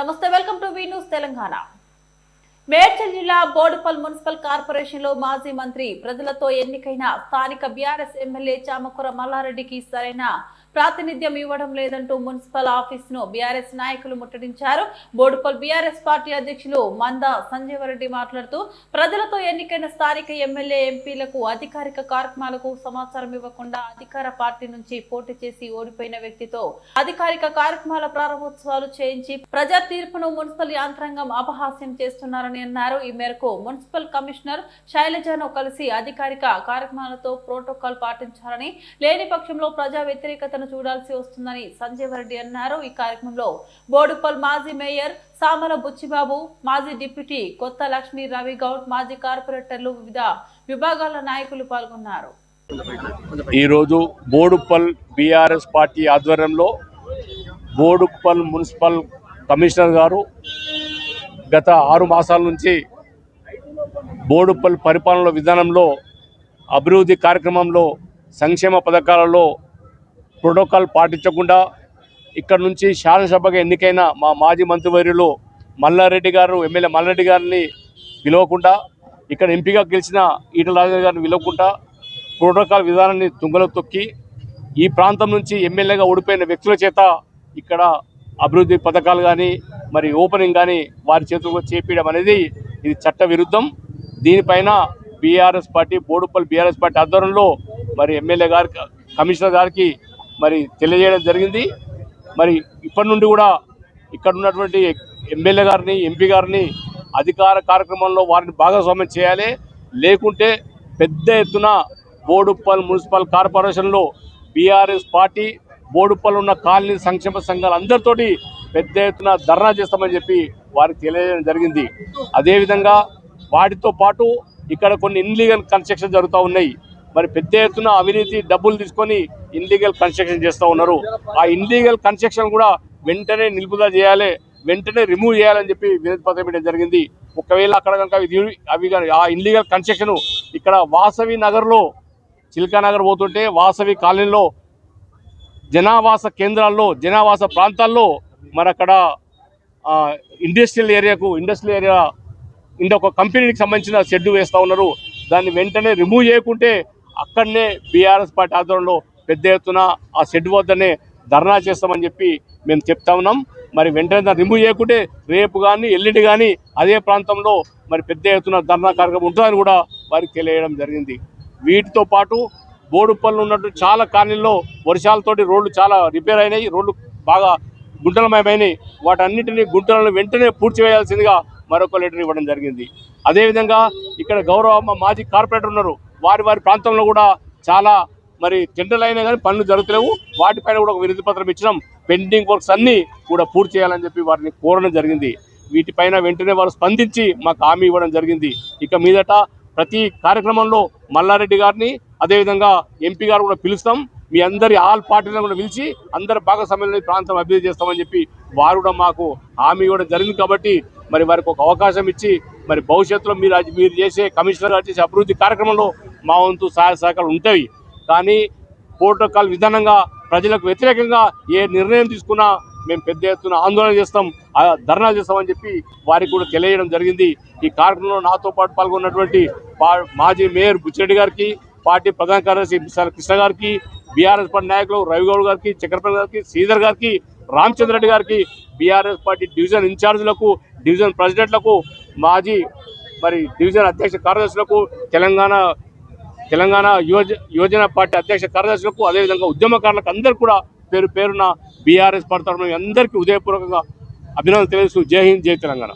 నమస్తే welcome to V News Telangana. Medchal జిల్లా Boduppal municipal కార్పొరేషన్లో మాజీ మంత్రి ప్రజలతో ఎన్నికైన స్థానిక బీఆర్ఎస్ ఎమ్మెల్యే చామకూర మల్లారెడ్డికి సరైన ప్రాతినిధ్యం ఇవ్వడం లేదంటూ మున్సిపల్ ఆఫీస్ను బీఆర్ఎస్ నాయకులు ముట్టడించారు. బోడుపల్ బీఆర్ఎస్ పార్టీ అధ్యక్షులు మంద సంజీవరెడ్డి మాట్లాడుతూ ప్రజలతో ఎన్నికైన స్థానిక ఎమ్మెల్యే ఎంపీలకు అధికారిక కార్యక్రమాలకు సమాచారం ఇవ్వకుండా అధికార పార్టీ నుంచి పోటీ చేసి ఓడిపోయిన వ్యక్తితో అధికారిక కార్యక్రమాల ప్రారంభోత్సవాలు చేయించి ప్రజా తీర్పును మున్సిపల్ యంత్రాంగం అపహాస్యం చేస్తున్నారని అన్నారు. ఈ మేరకు మున్సిపల్ కమిషనర్ శైలజను కలిసి అధికారిక కార్యక్రమాలతో ప్రోటోకాల్ పాటించాలని లేని పక్షంలో ప్రజా వ్యతిరేకతను చూడాల్సి వస్తుందని సంజీవ్ రెడ్డి అన్నారు. ఈ కార్యక్రమంలో బోడుపల్ మాజీ మేయర్ సామల బుచ్చిబాబు మాజీ డిప్యూటీ కొత్త లక్ష్మీ రవి గౌడ్ మాజీ కార్పొరేటర్లు వివిధ విభాగాల నాయకులు పాల్గొన్నారు. ఈరోజు బోడుప్పల్ బీఆర్ఎస్ పార్టీ ఆధ్వర్యంలో బోడుపల్ మున్సిపల్ కమిషనర్ గారు గత ఆరు మాసాల నుంచి బోడుప్పల్ పరిపాలన విధానంలో అభివృద్ధి కార్యక్రమంలో సంక్షేమ పథకాలలో ప్రోటోకాల్ పాటించకుండా ఇక్కడ నుంచి శాసనసభగా ఎన్నికైన మా మాజీ మంత్రివర్యులు మల్లారెడ్డి గారు ఎమ్మెల్యే మల్లారెడ్డి గారిని పిలవకుండా ఇక్కడ ఎంపీగా గెలిచిన ఈటల రాజేంద్ర గారిని పిలవకుండా ప్రోటోకాల్ విధానాన్ని తుంగలో తొక్కి ఈ ప్రాంతం నుంచి ఎమ్మెల్యేగా ఓడిపోయిన వ్యక్తుల చేత ఇక్కడ అభివృద్ధి పథకాలు కానీ మరి ఓపెనింగ్ కానీ వారి చేతులకు చేపించడం అనేది ఇది చట్ట విరుద్ధం. దీనిపైన BRS party Boduppalli BRS party ఆధ్వర్యంలో మరి ఎమ్మెల్యే గారికి కమిషనర్ గారికి మరి తెలియజేయడం జరిగింది. మరి ఇప్పటి నుండి కూడా ఇక్కడ ఉన్నటువంటి ఎమ్మెల్యే గారిని ఎంపీ గారిని అధికార కార్యక్రమంలో వారిని భాగస్వామ్యం చేయాలి. లేకుంటే పెద్ద ఎత్తున బోడుప్పల్ మున్సిపల్ కార్పొరేషన్లో బీఆర్ఎస్ పార్టీ బోడుప్పల్ ఉన్న కాలనీ సంక్షేమ సంఘాలు అందరితోటి పెద్ద ఎత్తున ధర్నా చేస్తామని చెప్పి వారికి తెలియజేయడం జరిగింది. అదేవిధంగా వాటితో పాటు ఇక్కడ కొన్ని ఇన్లీగల్ కన్స్ట్రక్షన్ జరుగుతూ ఉన్నాయి. మరి పెద్ద ఎత్తున అవినీతి డబ్బులు తీసుకొని ఇన్లీగల్ కన్స్ట్రక్షన్ చేస్తూ ఉన్నారు. ఆ ఇన్లీగల్ కన్స్ట్రక్షన్ కూడా వెంటనే నిలుపుదల చేయాలి వెంటనే రిమూవ్ చేయాలని చెప్పి వినతి పత్రం ఇవ్వడం జరిగింది. ఒకవేళ అక్కడ కనుక అవి అవి ఆ ఇన్లీగల్ కన్స్ట్రక్షన్ ఇక్కడ వాసవి నగర్లో చిల్కా నగర్ పోతుంటే వాసవి కాలనీలో జనావాస కేంద్రాల్లో జనావాస ప్రాంతాల్లో మరి అక్కడ ఇండస్ట్రియల్ ఏరియాకు ఇండస్ట్రియల్ ఏరియా ఇంత ఒక కంపెనీకి సంబంధించిన షెడ్ వేస్తూ ఉన్నారు. దాన్ని వెంటనే రిమూవ్ చేయకుంటే అక్కడనే బీఆర్ఎస్ పార్టీ ఆధ్వర్యంలో పెద్ద ఎత్తున ఆ షెడ్ వద్దనే ధర్నా చేస్తామని చెప్పి మేము చెప్తా ఉన్నాం. మరి వెంటనే దాన్ని రిమూవ్ చేయకుంటే రేపు కానీ ఎల్లుండి కానీ అదే ప్రాంతంలో మరి పెద్ద ఎత్తున ధర్నా కార్యక్రమం ఉంటుందని కూడా వారికి తెలియడం జరిగింది. వీటితో పాటు బోడుపల్లి ఉన్నట్టు చాలా కాలనీల్లో వర్షాలతోటి రోడ్లు చాలా రిపేర్ అయినాయి. రోడ్లు బాగా గుంటలమయమైనాయి. వాటన్నిటిని గుంటలను వెంటనే పూడ్చి వేయాల్సిందిగా మరొక లెటర్ ఇవ్వడం జరిగింది. అదేవిధంగా ఇక్కడ గౌరవ మాజీ కార్పొరేటర్ ఉన్నారు. వారి వారి ప్రాంతంలో కూడా చాలా మరి టెండర్లు కానీ పనులు జరుగుతలేవు. వాటిపైన కూడా ఒక వినతి పత్రం ఇచ్చినాం. పెండింగ్ వర్క్స్ అన్నీ కూడా పూర్తి చేయాలని చెప్పి వారిని కోరడం జరిగింది. వీటిపైన వెంటనే వారు స్పందించి మాకు హామీ ఇవ్వడం జరిగింది. ఇక మీదట ప్రతి కార్యక్రమంలో మల్లారెడ్డి గారిని అదేవిధంగా ఎంపీ గారు కూడా పిలుస్తాం. మీ అందరి ఆల్ పార్టీలను కూడా పిలిచి అందరి భాగస్వామ్యంలో ప్రాంతం అభివృద్ధి చేస్తామని చెప్పి వారు కూడా మాకు హామీ ఇవ్వడం జరిగింది కాబట్టి మరి వారికి ఒక అవకాశం ఇచ్చి మరి భవిష్యత్తులో మీరు అది- మీరు చేసే కమిషనర్ చేసే అభివృద్ధి కార్యక్రమంలో మా వంతు సహాయ సహకారాలు ఉంటాయి. కానీ ప్రోటోకాల్ విధానంగా ప్రజలకు వ్యతిరేకంగా ఏ నిర్ణయం తీసుకున్నా మేము పెద్ద ఎత్తున ఆందోళన చేస్తాం ఆ ధర్నా చేస్తామని చెప్పి వారికి కూడా తెలియజేయడం జరిగింది. ఈ కార్యక్రమంలో నాతో పాటు పాల్గొన్నటువంటి పా- మాజీ మేయర్ బుచ్చిరెడ్డి గారికి పార్టీ ప్రధాన కార్యదర్శి బిసాల కృష్ణ గారికి బీఆర్ఎస్ పార్టీ నాయకులు రవిగౌడ్ గారికి చక్రపతి గారికి శ్రీధర్ గారికి రామచంద్ర రెడ్డి గారికి బీఆర్ఎస్ పార్టీ డివిజన్ ఇన్ఛార్జీలకు డివిజన్ ప్రెసిడెంట్లకు మాజీ మరి డివిజన్ అధ్యక్ష కార్యదర్శులకు తెలంగాణ తెలంగాణ యువజ యువజన పార్టీ అధ్యక్ష కార్యదర్శులకు అదేవిధంగా ఉద్యమకారులకు అందరూ కూడా పేరు పేరున బీఆర్ఎస్ పడతారు అందరికీ ఉదయపూర్వకంగా అభినందనలు తెలుసు జై హింద్ జై తెలంగాణ.